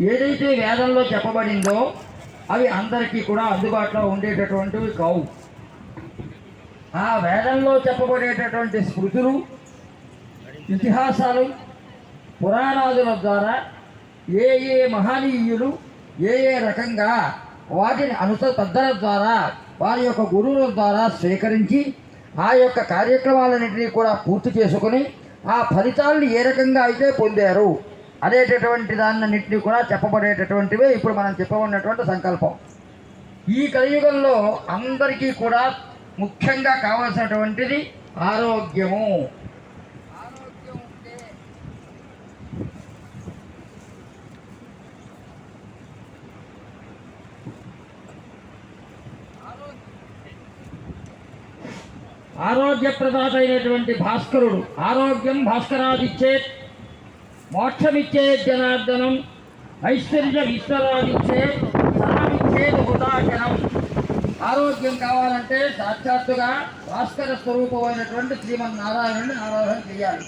ఏదైతే వేదంలో చెప్పబడిందో అవి అందరికీ కూడా అందుబాటులో ఉండేటటువంటివి కావు ఆ వేదంలో చెప్పబడేటటువంటి స్మృతులు ఇతిహాసాలు పురాణాదుల ద్వారా ఏ ఏ మహనీయులు ఏ ఏ రకంగా వాటిని అనుస పెద్దల ద్వారా వారి యొక్క గురువుల ద్వారా స్వీకరించి ఆ యొక్క కార్యక్రమాలన్నింటినీ కూడా పూర్తి చేసుకొని ఆ ఫలితాలను ఏ రకంగా అయితే పొందారు. అనేటటువంటి దాన్నిటిని కూడా చెప్పబడేటటువంటివే ఇప్పుడు మనం చెప్పబడినటువంటి సంకల్పం. ఈ కలియుగంలో అందరికీ కూడా ముఖ్యంగా కావలసినటువంటిది ఆరోగ్యము. ఆరోగ్య ఉంటే ఆరోగ్యప్రదాత అయినటువంటి భాస్కరుడు ఆరోగ్యం భాస్కరాదిచ్చేత్ మోక్షమిచ్చే జనార్దనం ఐశ్వర్య ఈశ్వరాదిచ్చేత్ సర్వమిచ్చేది హుదాచనం ఆరోగ్యం కావాలంటే సాక్షాత్తుగా భాస్కర స్వరూపమైనటువంటి శ్రీమన్నారాయణుని ఆరాధన చేయాలి